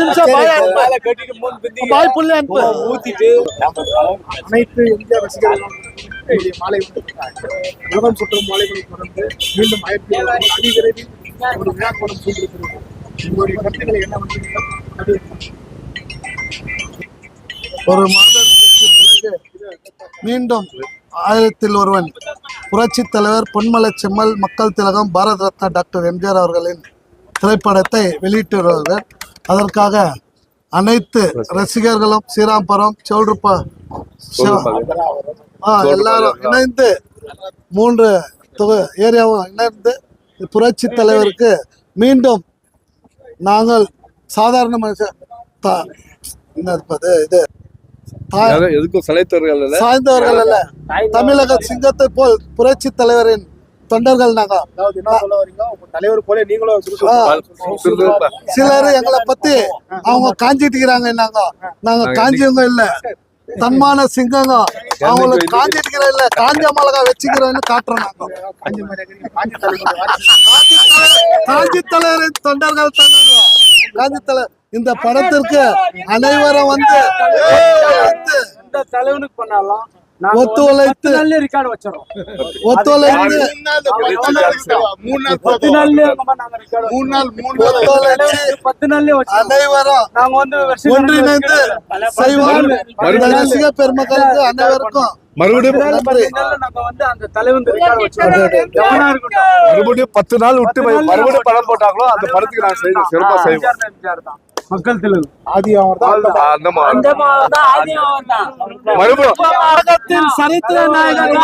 அஞ்சு நிமிஷம் பாய். அனுப்பு பாய் புள்ளி அனுப்பு. ஊத்திட்டு. அனைத்து இந்திய ரசிகர்களும் என்னுடைய மாலை வணக்கம். உலகம் சுற்றும் மாலைகளை தொடர்ந்து மீண்டும் ஆயிரத்தி அதிவிரைவில் ஒரு விழா கோலம் சூழ்ந்திருக்கிறது உங்களுடைய கருத்துக்களை என்ன பண்ணுறீங்க அது ஒரு மாதத்திற்கு பிறகு மீண்டும் ஆயிரத்தில் ஒருவன் புரட்சி தலைவர் பொன்மலை செம்மல் மக்கள் திலகம் பாரத ரத்னா டாக்டர் எம்ஜிஆர் அவர்களின் திரைப்படத்தை வெளியிட்டுள்ளார்கள் அதற்காக அனைத்து ரசிகர்களும் ஸ்ரீராம்பரம் சௌல்ருப்பா எல்லாரும் இணைந்து மூன்று தொகு ஏரியாவும் இணைந்து புரட்சி தலைவருக்கு மீண்டும் நாங்கள் சாதாரண மனுஷன் இது? சாய்ந்தவர்கள் அல்ல தமிழக சிங்கத்தை போல் புரட்சி தலைவரின் தொண்டர்கள் நாங்க அதாவது என்ன சொல்ல வரீங்க? உங்க தலைவர் போல நீங்களும். சிலர் எங்களை பத்தி அவங்க காஞ்சிட்டு இருக்கிறாங்க நாங்க நாங்க காஞ்சியவங்க இல்ல. தன்மான சிங்கங்க. அவங்களுக்கு காஞ்சிட்டு இருக்கிற இல்ல காஞ்ச மிளகா வச்சுக்கிறோம்னு காட்டுறோம் நாங்க. காஞ்சி. காஞ்சி தலைவர். காஞ்சி தொண்டர்கள் தான். நாங்க. காஞ்சி தலைவர் இந்த படத்திற்கு அனைவரும் வந்து எந்த தலைவனுக்கு பண்ணாலும் ஒத்துழைத்து ரெக்கார்டு வச்சிடறோம். ஒத்துழைத்து பத்து நாங்க ரெக்கார்டு மூணு நாள் ஒத்துழைச்சு பத்து வச்சிருக்கோம் அனைவரும் நாங்க வந்து வருஷம் ஒன்றிணைந்து செய்வோம். ரசிக பெருமக்களுக்கு அனைவருக்கும் மறுபடியும் நாங்க பத்து நாள் விட்டு மறுபடியும் படம் போட்டாங்களோ அந்த படத்துக்கு நான் செய்வோம் சிறப்பா செய்வோம். மக்கள் தெலுங்கு ஆதி தமிழகத்தின் சரித்திர நாயகன்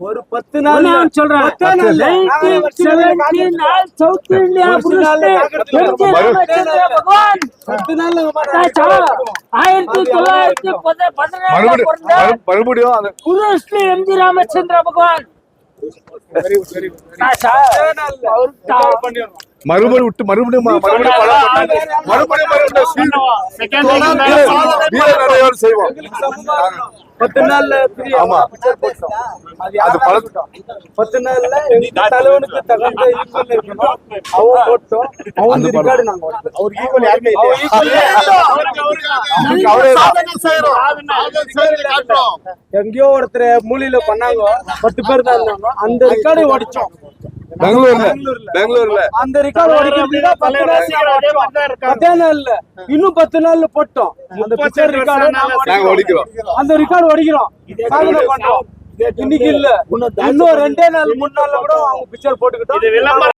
ஒரே பத்து நாள் சொல்றேன் சவுத் இந்தியா ஆயிரத்தி தொள்ளாயிரத்தி பதினேழு மறுபடியும் ராமச்சந்திர பகவான். பண்ணிடணும். மறுபடியும் விட்டு மறுபடியும் மறுபடியும் மறுபடியும் செய்வோம் பத்து நாள்ல ஆமா. அது. பத்து நாள்ல தலைவனுக்கு தகுந்த இருக்கணும். அவன் போட்டோம் அவன். ரெக்கார்டு நாங்க ஈக்குவல் யாருமே அவரே எங்கேயோ ஒருத்தர் மூலையில பண்ணாங்க பத்து பேர் தான் இருந்தாங்க அந்த ரெக்கார்டை உடைச்சோம் பெங்களூர்ல. பெங்களூர்ல. அந்த ரெக்கார்டு உடைக்கிறதுக்கு பத்து நாள் பத்தே நாள்ல இன்னும் பத்து நாள்ல போட்டோம். அந்த பிக்சர் ரெக்கார்டு நாங்க ஒடிக்கிறோம் அந்த ரெக்கார்டு உடைக்கிறோம் சாதனை பண்றோம். இன்னைக்கு இல்ல. இன்னும் ரெண்டே நாள் மூணு நாள்ல கூட அவங்க பிக்சர் போட்டுக்கிட்டோம்.